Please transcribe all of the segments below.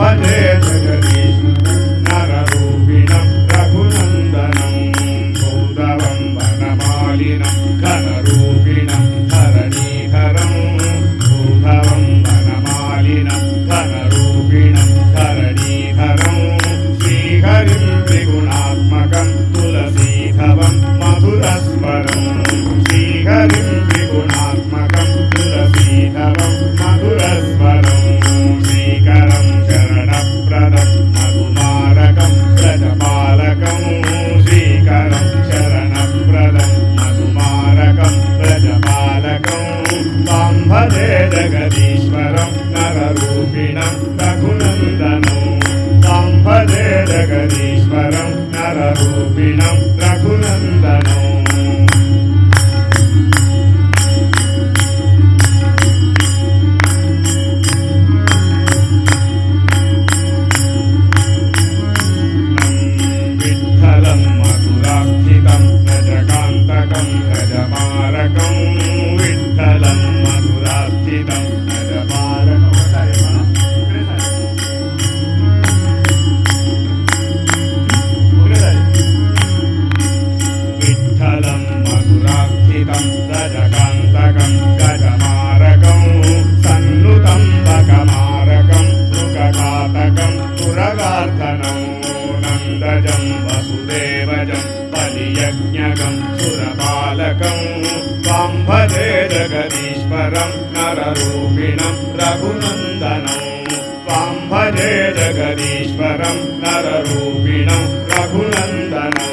Padre జగదీశ్వరం రఘునందనం. వాంభజే జగదీశ్వరం నరరూపిణం రఘునందనం. వాంభజే జగదీశ్వరం నరరూపిణం రఘునందనం.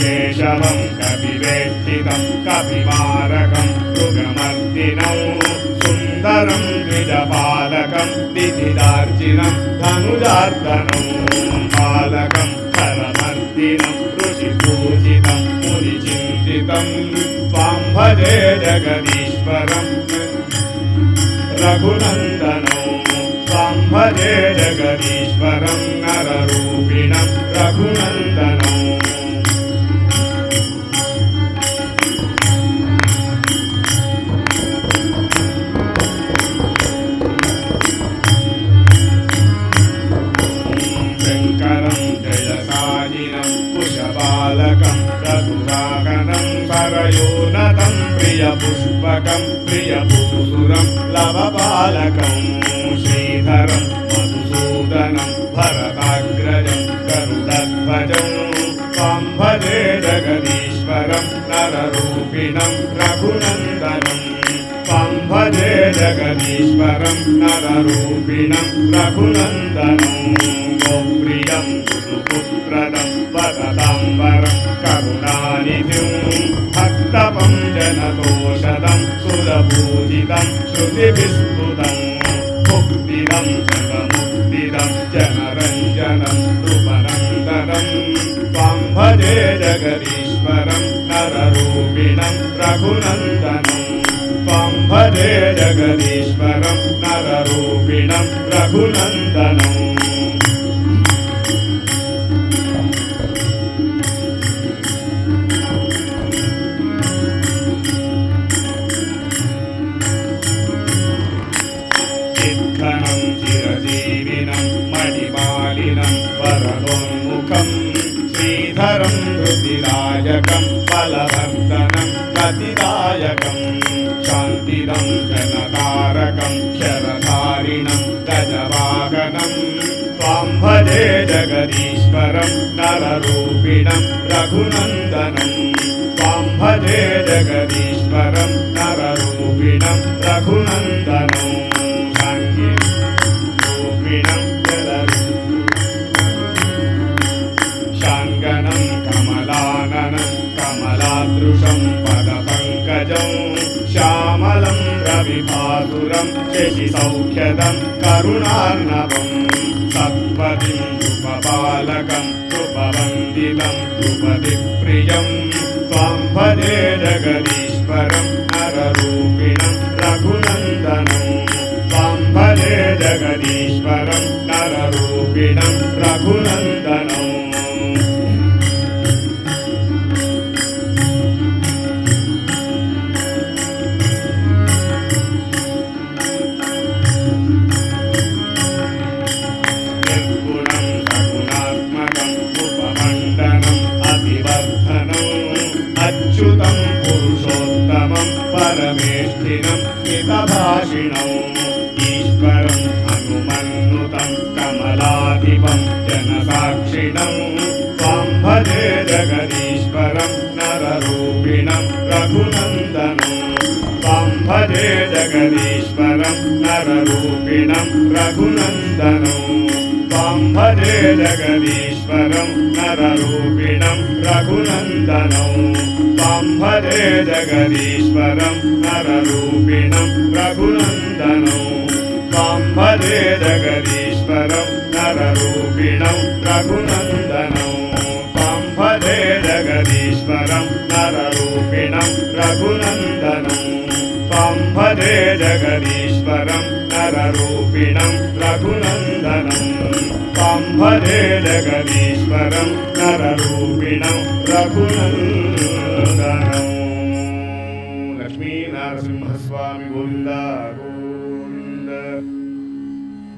కేశవం కపివేష్టితం కపిమారకం మృగమర్దినం సుందరం ద్విజపాలకం దితిదార్జినం ధనుజార్దనం. పాలకం కరమర్దినం ఋషిపూజితం మునిచింతితం. త్వాం భజే జగదీశ్వరం రఘునందనం త్వాం భజే జగదీశ్వరం నరరూపిణం రఘునందనం ప్రియభూసురం లవబాలకం శ్రీధరం మధుసూదనం భరతాగ్రజం గరుడధ్వజం త్వాం భజే జగదీశ్వరం నరరూపిణం రఘునందనం త్వాం భజే జగదీశ్వరం నరరూపిణం రఘునందనం గోప్రియం గురుపుత్రదం వరదాంబరం కరుణానిధిం భక్తపం జనతో సురపూజితం శృతివిస్ఫుతం ముక్తిదం జగముక్తిదం జనరంజనం నృపనందనం త్వం భజే జగదీశ్వరం నరరూపిణం రఘునందనం త్వం భజే జగదీశ్వరం నరరూపిణం రఘునందనం జగదీశ్వరం నరరూపిణం రఘునందనం త్వాం భజే జగదీశ్వరం నరరూపిణం రఘునందనం శాంతి రూపిణం జలరు శాంగనం కమలాననం కమలాదృశం పదపంకజం శ్యామలం రవిభాసురం శశి సౌఖ్యదం ప్రియం సత్పదిం కృపపాలకం కృపవందితం కృపది ప్రియం త్వాం భజే జగదీశ్వరం భజే జగదీశ్వరం నరూపిణం రఘునందనం. త్వం భజే జగదీశ్వరం నరూపిణం రఘునందనం. త్వం భజే జగదీశ్వరం నరూపిణం రఘునందనం. త్వం భజే జగదీశ్వరం నరూపిణం రఘునందనం. త్వం భజే జగదీశ్వరం నరూపిణం రఘునందనం. भजे जगदीश्वरं नररूपिणं रघुनन्दनं त्वं भजे जगदीश्वरं नररूपिणं रघुनन्दनं लक्ष्मीनरसिंहस्वामि गोविन्द